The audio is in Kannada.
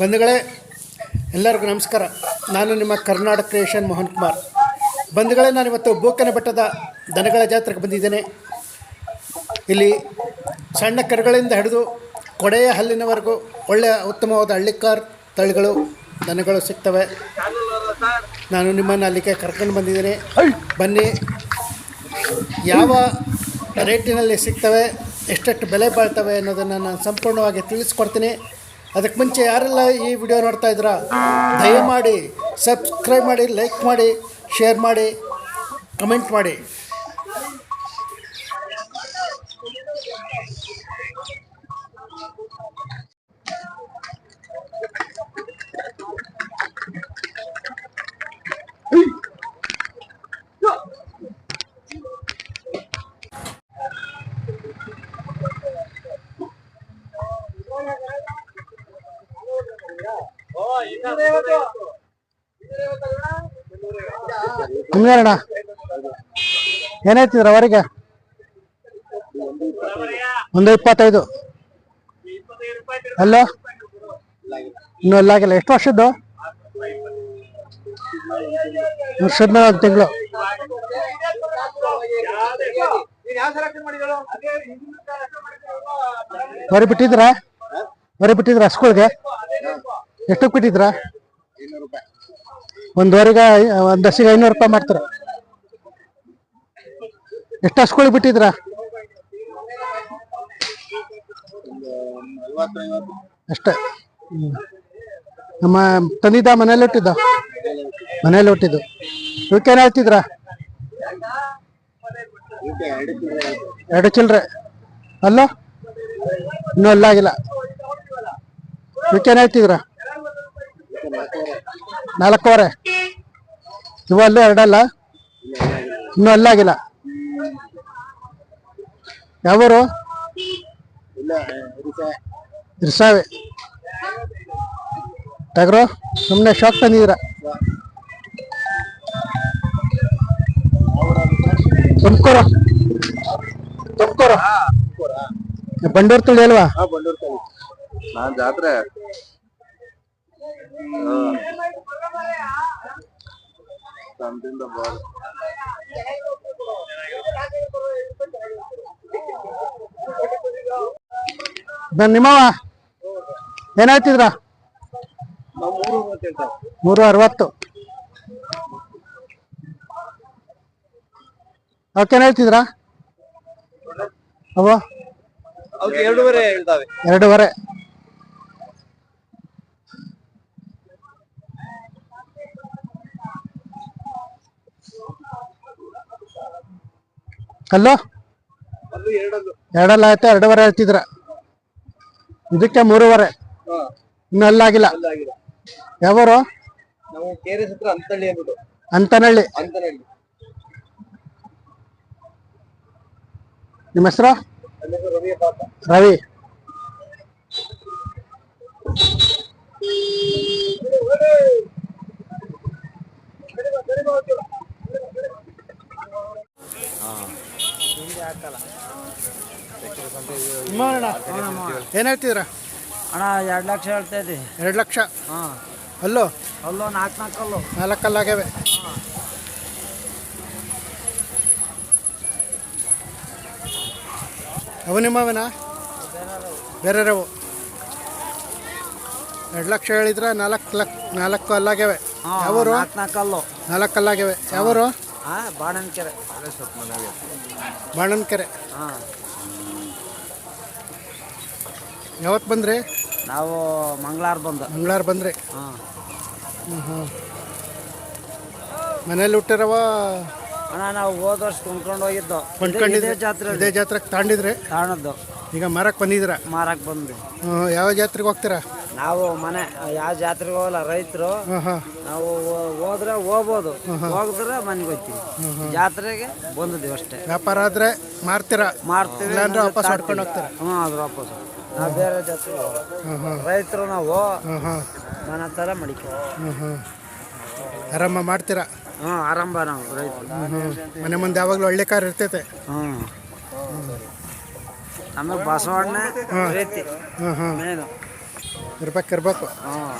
ಬಂಧುಗಳೇ, ಎಲ್ಲರಿಗೂ ನಮಸ್ಕಾರ. ನಾನು ನಿಮ್ಮ ಕರ್ನಾಟಕ ಕ್ರಿಯೇಷನ್ ಮೋಹನ್ ಕುಮಾರ್. ಬಂಧುಗಳೇ ನಾನಿವತ್ತು ಬೋಕನ ಬೆಟ್ಟದ ದನಗಳ ಜಾತ್ರೆಗೆ ಬಂದಿದ್ದೇನೆ. ಇಲ್ಲಿ ಸಣ್ಣ ಕರುಗಳಿಂದ ಹಿಡಿದು ಕೊಡೆಯ ಹಲ್ಲಿನವರೆಗೂ ಒಳ್ಳೆಯ ಉತ್ತಮವಾದ ಹಳ್ಳಿಕಾರ್ ತಳಿಗಳು, ದನಗಳು ಸಿಗ್ತವೆ. ನಾನು ನಿಮ್ಮನ್ನು ಅಲ್ಲಿಗೆ ಕರ್ಕೊಂಡು ಬಂದಿದ್ದೇನೆ. ಬನ್ನಿ. ಯಾವ ರೇಟಿನಲ್ಲಿ ಸಿಗ್ತವೆ, ಎಷ್ಟೆಷ್ಟು ಬೆಲೆ ಬಾಳ್ತವೆ ಅನ್ನೋದನ್ನು ನಾನು ಸಂಪೂರ್ಣವಾಗಿ ತಿಳಿಸ್ಕೊಡ್ತೀನಿ. ಅದಕ್ಕೆ ಮುಂಚೆ ಯಾರೆಲ್ಲ ಈ ವಿಡಿಯೋ ನೋಡ್ತಾ ಇದ್ದೀರಾ, ದಯಮಾಡಿ ಸಬ್ಸ್ಕ್ರೈಬ್ ಮಾಡಿ, ಲೈಕ್ ಮಾಡಿ, ಶೇರ್ ಮಾಡಿ, ಕಮೆಂಟ್ ಮಾಡಿ. ಹಂಗಾರಣ ಏನಾಯ್ತಿದ್ರ ಅವರಿಗೆ? ಒಂದು ಇಪ್ಪತ್ತೈದು. ಅಲ್ಲೋ? ಇನ್ನೂ ಅಲ್ಲಾಗಿಲ್ಲ ಎಷ್ಟು ವರ್ಷದ್ದು? ವರ್ಷದ ಮೇಲೆ ಒಂದು ತಿಂಗಳು. ಬರೀ ಬಿಟ್ಟಿದ್ರ ಬರೀ ಬಿಟ್ಟಿದ್ರ ಸ್ಕೂಲ್ಗೆ ಎಷ್ಟಕ್ಕೆ ಬಿಟ್ಟಿದ್ರ? ಒಂದುವರೆಗೆ ಒಂದು ಹಸಿಗೆ ಐನೂರು ರೂಪಾಯಿ ಮಾಡ್ತಾರೆ. ಎಷ್ಟು ಹಸ್ಕೊಳಿ ಬಿಟ್ಟಿದ್ರ? ಅಷ್ಟೇ. ನಮ್ಮ ತಂದಿದ್ದ ಮನೇಲಿ ಹುಟ್ಟಿದ್ದ? ಮನೇಲಿ ಹುಟ್ಟಿದ್ದು. ಇವಕ್ಕೇನು ಹೇಳ್ತಿದ್ರ? ಎರಡು ಚಿಲ್ರೆ. ಅಲ್ಲೋ? ಇನ್ನೂ ಅಲ್ಲಾಗಿಲ್ಲ. ಇವಕ್ಕೇನು ಹೇಳ್ತಿದ್ರ? ನಾಲ್ಕೂವರೆ. ಇವು ಅಲ್ಲೇ ಎರಡಲ್ಲ? ಇನ್ನೂ ಅಲ್ಲಾಗಿಲ್ಲ ಯಾವೂರು? ಇರ್ಸಾವೆ. ಟಗರು ಸುಮ್ಮನೆ ಶಾಕ್ ತಂದಿದ್ದೀರ? ತುಮಕೂರು. ತುಮಕೂರು. ಬಂಡೂರು ತುಳಿ ಅಲ್ವಾ? ನಾನ್ ಜಾತ್ರೆ ತಂದಿಂದ ಬನ್ ನಿಮ್ಮವ ಏನಾಯ್ತಿದ್ರ? ಮೂರು ಅರವತ್ತು. ಅವಕ್ಕೇನು ಹೇಳ್ತಿದ್ರ? ಅವ ಎರಡೂವರೆ ಹೇಳ್ತಾವೆ. ಎರಡೂವರೆ. ಎರಡದು ಎರಡಲ್ಲ. ಆಯ್ತು ಎರಡೂವರೆ ಹೇಳ್ತಿದ್ರ ಇದಕ್ಕೆ ಮೂರುವರೆ. ಇನ್ನು ಅಲ್ಲಾಗಿಲ್ಲ. ಯಾವರು? ಅಂತನಹಳ್ಳಿ ನಿಮ್ಮ ಹೆಸರು? ರವಿ. ಏನ್ ಹೇಳ್ತಿದ್ರ ಅಣ್ಣ ಎರಡು ಲಕ್ಷ ಹೇಳ್ತಾ ಇದ್ದಿ. ಎರಡು ಲಕ್ಷ? ಹಾಂ. ಅಲ್ಲೋ? ಅಲ್ಲೋ ನಾಲ್ಕು ನಾಲ್ಕಲ್ಲು ನಾಲ್ಕಲ್ಲಾಗ್ಯಾವೆ. ಅವು ನಿಮ್ಮವನ? ಬೇರೆರವು. ಎರಡು ಲಕ್ಷ ಹೇಳಿದ್ರ ನಾಲ್ಕು ಲಕ್ ನಾಲ್ಕು ಅಲ್ಲಾಗ್ಯಾವೆ. ಯಾವರು? ನಾಲ್ಕು ಅಲ್ಲೋ. ನಾಲ್ಕು ಅಲ್ಲಾಗ್ಯಾವೆ ಯಾವರು? ಹಾಂ ಬಾಣನ್ಕೆರೆ ಬಾಣನ್ಕೆರೆ ಹಾಂ. ಯಾವತ್ತು ಬಂದ್ರಿ? ನಾವು ಮಂಗಳಾರ ಬಂದ. ಮಂಗಳಾರ ಬಂದ್ರಿ? ಹಾಂ. ಹ್ಞೂ ಹ್ಞೂ ಮನೇಲಿ ಹುಟ್ಟಿರವ? ಅಣ್ಣ ನಾವು ಹೋದ ವರ್ಷ ಕೊಂಡ್ಕೊಂಡು ಹೋಗಿದ್ದು. ಕೊಂಡ್ಕೊಂಡಿದ್ದೆ ಜಾತ್ರೆ ಇದೇ ಜಾತ್ರೆಗೆ ತಾಂಡಿದ್ರಿ? ತಾಣದ್ದು ಈಗ ಮಾರಕ್ಕೆ ಬಂದಿದ್ದೀರ? ಮಾರಕ್ಕೆ ಬಂದ್ವಿ. ಯಾವ ಜಾತ್ರೆಗೆ ಹೋಗ್ತೀರಾ? ನಾವು ಮನೆ ಯಾವ ಜಾತ್ರೆಗೆ ಹೋಗಲ್ಲ ರೈತರು. ನಾವು ಹೋದ್ರೆ ಹೋಗ್ಬೋದು. ಹೋಗಿದ್ರೆ ಮನೆಗೆ ಹೋಗ್ತೀವಿ. ಜಾತ್ರೆಗೆ ಬಂದಿದ್ದೀವಿ ಅಷ್ಟೇ. ವ್ಯಾಪಾರ ಆದ್ರೆ ಮಾರ್ತೀರಾ? ಮಾರ್ತೀವಿ ಇಲ್ಲಾಂದ್ರೆ ವಾಪಸ್ ತರ್ತೀವಿ. ಹೋಗ್ತಾರೆ? ಹ್ಞೂ ಅದ್ರ ವಾಪಸ್ ನಾವು ಬೇರೆ ಜಾತ್ರೆಗೆ ಹೋಗಲ್ಲ. ರೈತರು ನಾವು. ಮನೆ ಥರ ಮಡಿಕೆ. ಆರಂಭ ಆರಾಮ ಮಾಡ್ತೀರಾ? ಹ್ಞೂ ಆರಂಭ ನಾವು ರೈತರು. ಮನೆ ಮುಂದೆ ಯಾವಾಗಲೂ ಒಳ್ಳೆ ಕಾರ್ ಇರ್ತೈತೆ. ಹ್ಞೂ ಆಮೇಲೆ ಬಸವಣ್ಣ ಪ್ರೀತಿ ಹ್ಞೂ ಮೇನು. ಇರ್ಬೇಕು ಇರ್ಬೇಕು ಹಾಂ